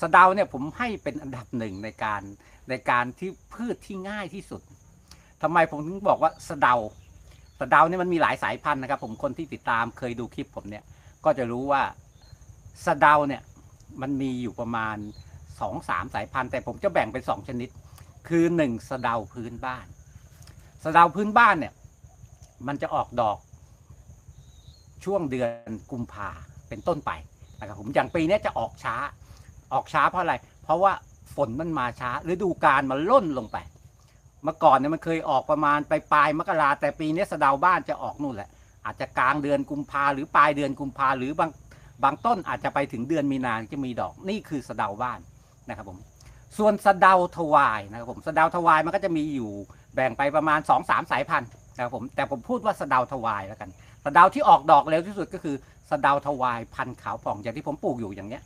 สะเดาเนี่ยผมให้เป็นอันดับหนึ่งในการในการที่พืชที่ง่ายที่สุดทำไมผมถึงบอกว่าสะเดาสะเดาเนี่ยมันมีหลายสายพันธุ์นะครับ ผมคนที่ติดตามเคยดูคลิปผมเนี่ยก็จะรู้ว่าสะเดาเนี่ยมันมีอยู่ประมาณสองสามสายพันธุ์แต่ผมจะแบ่งเป็นสองชนิด คือหนึ่งสะเดาพื้นบ้านสะเดาพื้นบ้านเนี่ยมันจะออกดอกช่วงเดือนกุมภาเป็นต้นไปนะครับผมอย่างปีนี้จะออกช้า ออกช้าเพราะอะไร เพราะว่าฝนมันมาช้าฤดูกาลมันล่นลงไป เมื่อก่อนเนี่ยมันเคยออกประมาณไปปลายมกราแต่ปีนี้สะดาวบ้านจะออกนู่นแหละ อาจจะกลางเดือนกุมภาหรือปลายเดือนกุมภาหรือบางบางต้นอาจจะไปถึงเดือนมีนาจะมีดอกนี่คือสะดาวบ้านนะครับผมส่วนสะเดาทวายนะครับผมสะเดาทวายมันก็จะมีอยู่แบ่งไปประมาณ2อสามสายพันธุ์นะครับผมแต่ผมพูดว่าสะเดาทวายแล้วกันสะเดาที่ออกดอกเร็วที่สุดก็คือสะเดาทวายพันธุ์ขาวผ่องอย่างที่ผมปลูกอยู่อย่างเนี้ย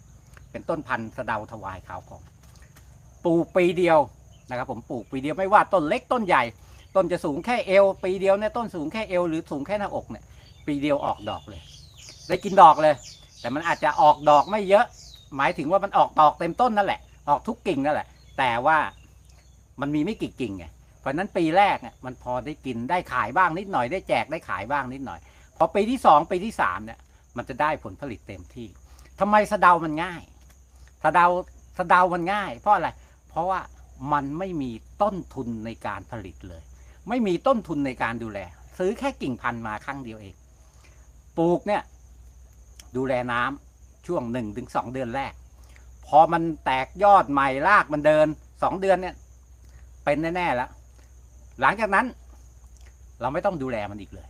เป็นต้นพันธุ์สะเดาทวายขาวผ่องปลูกปีเดียวนะครับผมปลูกปีเดียวไม่ว่าต้นเล็กต้นใหญ่ ต้นจะสูงแค่เอว ปีเดียวเนี่ยต้นสูงแค่เอวหรือสูงแค่หน้าอกเนี่ยปีเดียวออกดอกเลย ได้กินดอกเลย แต่มันอาจจะออกดอกไม่เยอะ หมายถึงว่ามันออกดอกเต็มต้นนั่นแหละ ออกทุกกิ่งนั่นแหละ แต่ว่ามันมีไม่กี่กิ่งไงเพราะฉะนั้นปีแรกเนี่ยมันพอได้กินได้ขายบ้างนิดหน่อยได้แจกได้ขายบ้างนิดหน่อยพอปีที่สองปีที่สามเนี่ยมันจะได้ผลผลิตเต็มที่ทำไมสะเดามันง่าย สะเดาสะเดามันง่าย เพราะอะไร เพราะว่ามันไม่มีต้นทุนในการผลิตเลย ไม่มีต้นทุนในการดูแล ซื้อแค่กิ่งพันธุ์มาครั้งเดียวเอง ปลูกเนี่ย ดูแลน้ำช่วงหนึ่งถึงสองเดือนแรก พอมันแตกยอดใหม่รากมันเดินสองเดือนเนี่ยเป็นแน่ๆแล้ว หลังจากนั้น เราไม่ต้องดูแลมันอีกเลย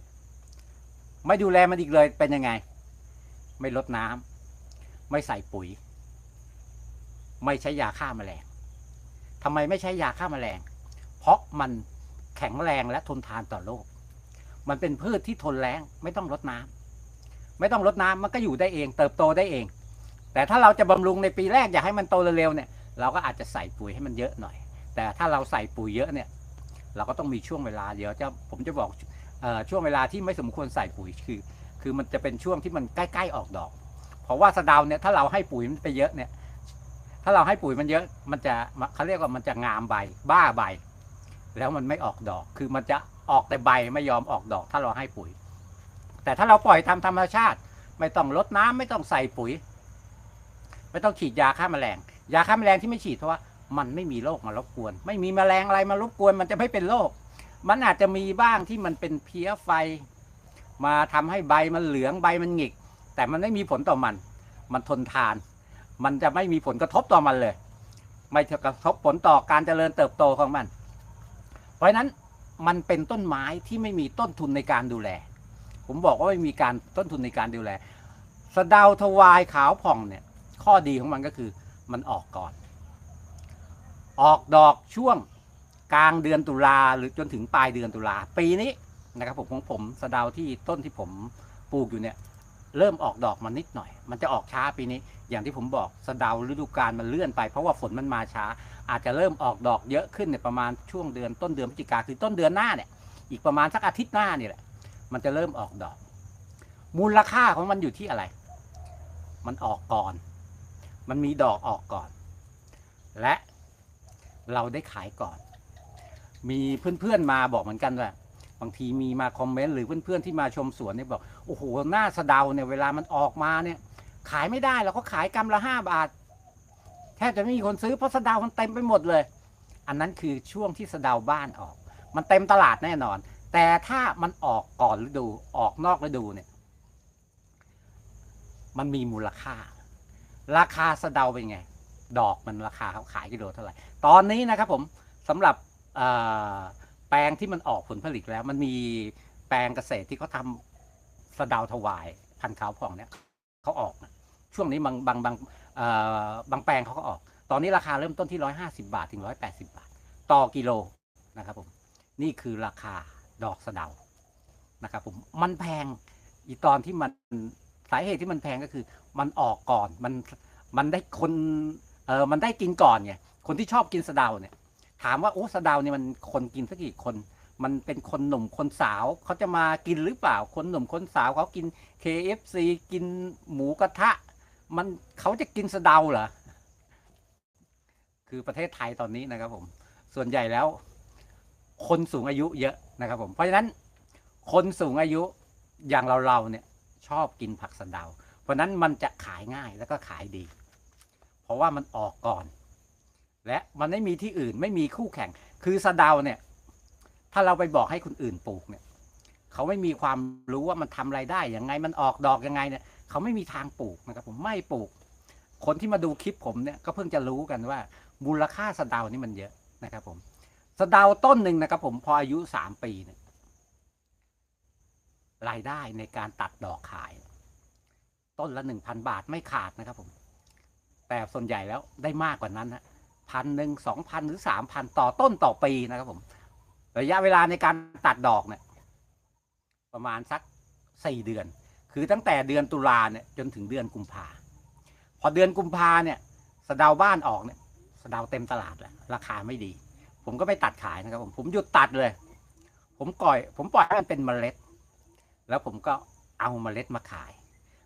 ไม่ดูแลมันอีกเลยเป็นยังไง ไม่ลดน้ำไม่ใส่ปุ๋ย ไม่ใช้ยาฆ่าแมลงทำไมไม่ใช้ยาฆ่าแมลง เพราะมันแข็งแรงและทนทานต่อโรคมันเป็นพืชที่ทนแรงไม่ต้องรดน้ำไม่ต้องรดน้ำมันก็อยู่ได้เอง เติบโตได้เอง แต่ถ้าเราจะบำรุงในปีแรกอยากให้มันโตเร็วๆเนี่ย เราก็อาจจะใส่ปุ๋ยให้มันเยอะหน่อย แต่ถ้าเราใส่ปุ๋ยเยอะเนี่ย เราก็ต้องมีช่วงเวลาเดี๋ยวจะผมจะบอกออช่วงเวลาที่ไม่สมควรใส่ปุ๋ยคือ คือมันจะเป็นช่วงที่มันใกล้ๆออกดอก เพราะว่าสะดาวเนี่ยถ้าเราให้ปุ๋ยมันไปเยอะเนี่ย ถ้าเราให้ปุ๋ยมันเยอะมันจะเขาเรียกว่ามันจะงามใบ บ้าใบ แล้วมันไม่ออกดอก คือมันจะออกแต่ใบไม่ยอมออกดอก ถ้าเราให้ปุ๋ย แต่ถ้าเราปล่อยตามธรรมชาติ ไม่ต้องรดน้ำไม่ต้องใส่ปุ๋ย ไม่ต้องฉีดยาฆ่าแมลง ยาฆ่าแมลงที่ไม่ฉีดเพราะว่ามันไม่มีโรคมารบกวน ไม่มีแมลงอะไรมารบกวน มันจะไม่เป็นโรคมันอาจจะมีบ้างที่มันเป็นเพี้ยไฟ มาทำให้ใบมันเหลืองใบมันหงิก แต่มันไม่มีผลต่อมัน มันทนทาน มันจะไม่มีผลกระทบต่อมันเลย ไม่กระทบผลต่อการเจริญเติบโตของมัน เพราะฉะนั้นมันเป็นต้นไม้ที่ไม่มีต้นทุนในการดูแล ผมบอกว่าไม่มีการต้นทุนในการดูแลสะเดาทวายขาวผ่องเนี่ยข้อดีของมันก็คือมันออกก่อน ออกดอกช่วงกลางเดือนตุลาหรือจนถึงปลายเดือนตุลาปีนี้นะครับผมของผมสะเดาที่ต้นที่ผมปลูกอยู่เนี่ย เริ่มออกดอกมานิดหน่อย มันจะออกช้าปีนี้ อย่างที่ผมบอกสะเดาฤดูกาลมันเลื่อนไปเพราะว่าฝนมันมาช้า อาจจะเริ่มออกดอกเยอะขึ้นในประมาณช่วงเดือนต้นเดือนพฤศจิกาคือต้นเดือนหน้าเนี่ย อีกประมาณสักอาทิตย์หน้านี่แหละ มันจะเริ่มออกดอก มูลค่าของมันอยู่ที่อะไร มันออกก่อน มันมีดอกออกก่อน และเราได้ขายก่อน มีเพื่อนๆมาบอกเหมือนกันว่า บางทีมีมาคอมเมนต์หรือเพื่อนๆที่มาชมสวนเนี่ยบอกโอ้โหหน้าสะเดาเนี่ยเวลามันออกมาเนี่ย ขายไม่ได้เราก็ขายกำละห้าบาทแทบจะไม่มีคนซื้อเพราะสะเดามันเต็มไปหมดเลย อันนั้นคือช่วงที่สะเดาบ้านออก มันเต็มตลาดแน่นอน แต่ถ้ามันออกก่อนฤดูออกนอกฤดูเนี่ย มันมีมูลค่า ราคาสะเดาเป็นไง ดอกมันราคาเขาขายกิโลเท่าไหร่ตอนนี้นะครับผมสำหรับอ แปลงที่มันออกผลผลิตแล้วมันมีแปลงเกษตรที่เขาทำสะเดาถวายพันธุ์ขาวผ่องเนี่ยเขาออกนะช่วงนี้บางบางบางบางแปลงเขาก็ออก ตอนนี้ราคาเริ่มต้นที่ร้อยห้าสิบาทถึงร้อยแปดสิบาท ต่อกิโลนะครับผมนี่คือราคาดอกสะเดานะครับผมมันแพงอีตอนที่มันสาเหตุที่มันแพงก็คือ มันออกก่อนมันมันได้คนเออมันได้กินก่อนไงคนที่ชอบกินสะเดาเนี่ย ถามว่าโอ้สะเดาเนี่ยมันคนกินสักกี่คน มันเป็นคนหนุ่มคนสาวเขาจะมากินหรือเปล่า คนหนุ่มคนสาวเขากิน KFC กินหมูกระทะ มันเขาจะกินสะเดาเหรอ คือประเทศไทยตอนนี้นะครับผม ส่วนใหญ่แล้ว คนสูงอายุเยอะนะครับผม เพราะฉะนั้น คนสูงอายุอย่างเราเราเนี่ยชอบกินผักสะเดา เพราะนั้นมันจะขายง่ายแล้วก็ขายดี เพราะว่ามันออกก่อน และมันไม่มีที่อื่นไม่มีคู่แข่ง คือสะเดาเนี่ย ถ้าเราไปบอกให้คนอื่นปลูกเนี่ยเขาไม่มีความรู้ว่ามันทำอะไรได้ยังไงมันออกดอกยังไงเนี่ยเขาไม่มีทางปลูกนะครับ ผมไม่ปลูก คนที่มาดูคลิปผมเนี่ยก็เพิ่งจะรู้กันว่า มูลค่าสะเดานี่มันเยอะนะครับผมสะเดาต้นหนึ่งนะครับ ผมพออายุสามปีเนี่ยรายได้ในการตัดดอกขาย ต้นละหนึ่งพันบาทไม่ขาดนะครับผม แต่ส่วนใหญ่แล้วได้มากกว่านั้นนะ พันหนึ่งสองพันหรือสามพันต่อต้นต่อปีนะครับผม ระยะเวลาในการตัดดอกเนี่ยประมาณสักสี่เดือน คือตั้งแต่เดือนตุลาเนี่ยจนถึงเดือนกุมภาพอเดือนกุมภาเนี่ยสะดาวบ้านออกเนี่ยสะดาวเต็มตลาดแล้วราคาไม่ดี ผมก็ไม่ตัดขายนะครับผมผมหยุดตัดเลย ผมปล่อย ผมปล่อยให้มันเป็นเมล็ด แล้วผมก็เอาเมล็ดมาขาย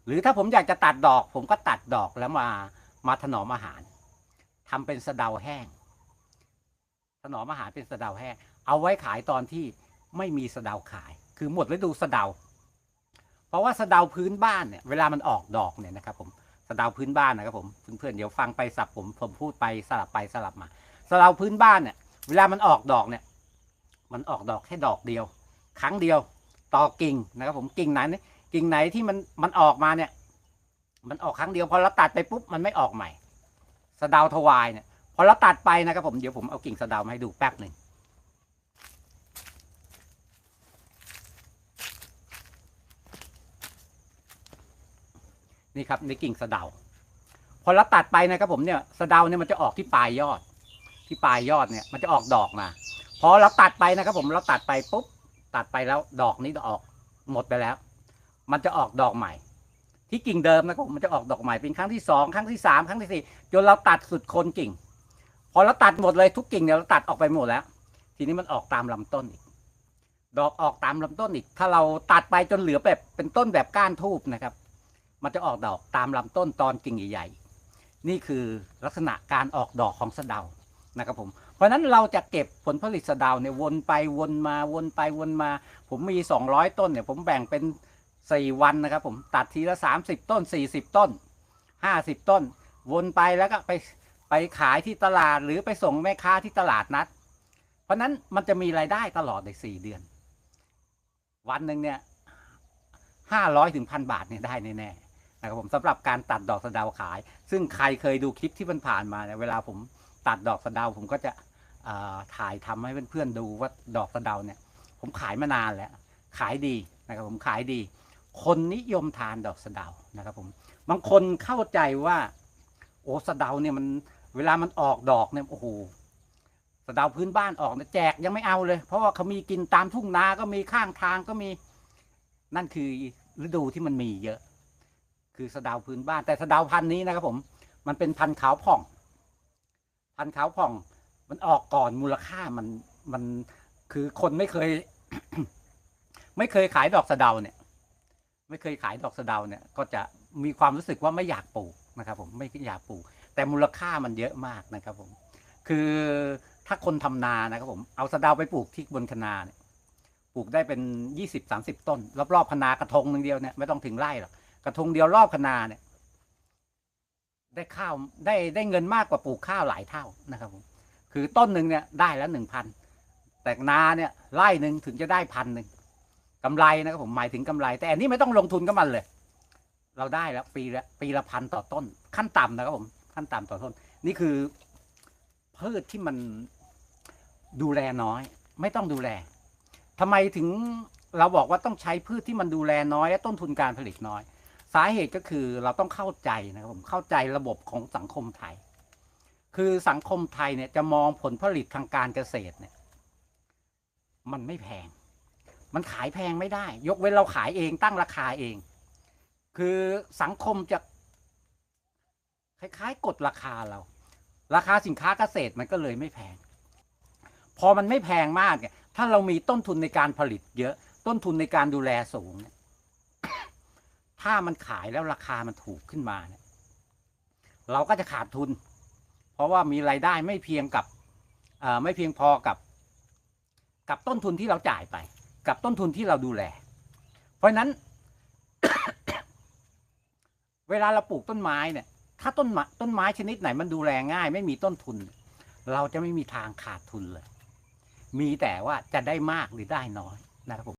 หรือถ้าผมอยากจะตัดดอก ผมก็ตัดดอกแล้วมามาถนอมอาหาร ทำเป็นสะเดาแห้ง ถนอมอาหารเป็นสะเดาแห้ง เอาไว้ขายตอนที่ไม่มีสะเดาขาย คือหมดฤดูสะเดา เพราะว่าสะเดาพื้นบ้านเนี่ย เวลามันออกดอกเนี่ยนะครับผมสะเดาพื้นบ้านนะครับผมเพื่อนๆเดี๋ยวฟังไปสับผมผมพูดไปสลับไปสลับมาสะเดาพื้นบ้านเนี่ยเวลามันออกดอกเนี่ย มันออกดอกแค่ดอกเดียว ครั้งเดียว ต่อกิ่งนะครับผมกิ่งไหนกิ่งไหนที่มันมันออกมาเนี่ย มันออกครั้งเดียวพอเราตัดไปปุ๊บมันไม่ออกใหม่ สะเดาทวายเนี่ยพอเราตัดไปนะครับผมเดี๋ยวผมเอากิ่งสะเดามาให้ดูแป๊บหนึ่งนี่ครับในกิ่งสะเดาพอเราตัดไปนะครับผมเนี่ยสะเดาเนี่ยมันจะออกที่ปลายยอด ที่ปลายยอดเนี่ยมันจะออกดอกมาพอเราตัดไปนะครับผมเราตัดไปปุ๊บตัดไปแล้วดอกนี้จะออกหมดไปแล้ว มันจะออกดอกใหม่ ที่กิ่งเดิมนะครับผมมันจะออกดอกใหม่เป็นครั้งที่สองครั้งที่สามครั้งที่สี่จนเราตัดสุดคนกิ่ง พอเราตัดหมดเลยทุกกิ่งเนี่ยเราตัดออกไปหมดแล้ว ทีนี้มันออกตามลำต้นอีก ดอกออกตามลำต้นอีก ถ้าเราตัดไปจนเหลือแบบเป็นต้นแบบก้านทูบนะครับ มันจะออกดอกตามลำต้นตอนกิ่งใหญ่ๆนี่คือลักษณะการออกดอกของสะเดานะครับผมเพราะฉะนั้นเราจะเก็บผลผลิตสะเดาเนี่ยวนไปวนมาวนไปวนมา ผมมี 200 ต้นเนี่ยผมแบ่งเป็น 4วันนะครับผมตัดทีละ30ต้น40ต้น50ต้น วนไปแล้วก็ไปไปขายที่ตลาดหรือไปส่งแม่ค้าที่ตลาดนัด เพราะนั้นมันจะมีรายได้ตลอดใน4เดือน วันหนึ่งเนี่ย500ถึงพันบาทเนี่ยได้แน่ๆนะครับผมสำหรับการตัดดอกสะดาวขาย ซึ่งใครเคยดูคลิปที่มันผ่านมาเนี่ยเวลาผมตัดดอกสะดาวผมก็จะอ่อถ่ายทำให้เพื่อนๆดูว่าดอกสะเดาเนี่ย ผมขายมานานแล้ว ขายดีนะครับผมขายดี คนนิยมทานดอกสะเดานะครับผม บางคนเข้าใจว่า โอ้สะเดาเนี่ยมันเวลามันออกดอกเนี่ยโอ้โหสะเดาพื้นบ้านออกเนี่ยแจกยังไม่เอาเลย เพราะว่าเขามีกินตามทุ่งนาก็มีข้างทางก็มีนั่นคือฤดูที่มันมีเยอะ คือสะเดาพื้นบ้าน แต่สะเดาพันธุ์นี้นะครับผม มันเป็นพันธุ์ขาวผ่อง พันธุ์ขาวผ่อง มันออกก่อนมูลค่ามันมันคือคนไม่เคย ไม่เคยขายดอกสะเดาเนี่ย ไม่เคยขายดอกสะเดาเนี่ยก็จะมีความรู้สึกว่าไม่อยากปลูกนะครับผมไม่อยากปลูก แต่มูลค่ามันเยอะมากนะครับผม คือถ้าคนทำนานะครับผมเอาสะเดาไปปลูกที่บนคะนาเนี่ยปลูกได้เป็นยี่สิบสามสิบต้น รอบๆคะนากระทงหนึ่งเดียวเนี่ยไม่ต้องถึงไร่หรอกกระทงเดียวรอบคะนาเนี่ย ได้ข้าวได้ได้เงินมากกว่าปลูกข้าวหลายเท่านะครับผมคือต้นหนึ่งเนี่ยได้แล้วหนึ่งพันแต่นาเนี่ยไร่หนึ่งถึงจะได้พันหนึ่ง กำไรนะครับผมหมายถึงกำไรแต่อันนี้ไม่ต้องลงทุนกับมันเลย เราได้แล้วปีละปีละพันต่อต้น ขั้นต่ำนะครับผมขั้นต่ำต่อต้น นี่คือพืชที่มันดูแลน้อย ไม่ต้องดูแลทำไมถึงเราบอกว่าต้องใช้พืชที่มันดูแลน้อย และต้นทุนการผลิตน้อย สาเหตุก็คือเราต้องเข้าใจนะครับผมเข้าใจระบบของสังคมไทย คือสังคมไทยเนี่ยจะมองผลผลิตทางการเกษตรเนี่ย มันไม่แพง มันขายแพงไม่ได้ ยกเว้นเราขายเองตั้งราคาเอง คือสังคมจะคล้ายๆกดราคาเรา ราคาสินค้าเกษตรมันก็เลยไม่แพง พอมันไม่แพงมากเนี่ยถ้าเรามีต้นทุนในการผลิต เยอะต้นทุนในการดูแลสูงเนี่ยถ้ามันขายแล้วราคามันถูกขึ้นมาเนี่ยเราก็จะขาดทุน เพราะว่ามีรายได้ไม่เพียงกับไม่เพียงพอกับ กับต้นทุนที่เราจ่ายไป กับต้นทุนที่เราดูแล เพราะนั้น เวลาเราปลูกต้นไม้เนี่ย ถ้าต้นไม้ต้นไม้ชนิดไหนมันดูแลง่าย ไม่มีต้นทุน เราจะไม่มีทางขาดทุนเลย มีแต่ว่าจะได้มากหรือได้น้อยนะครับผม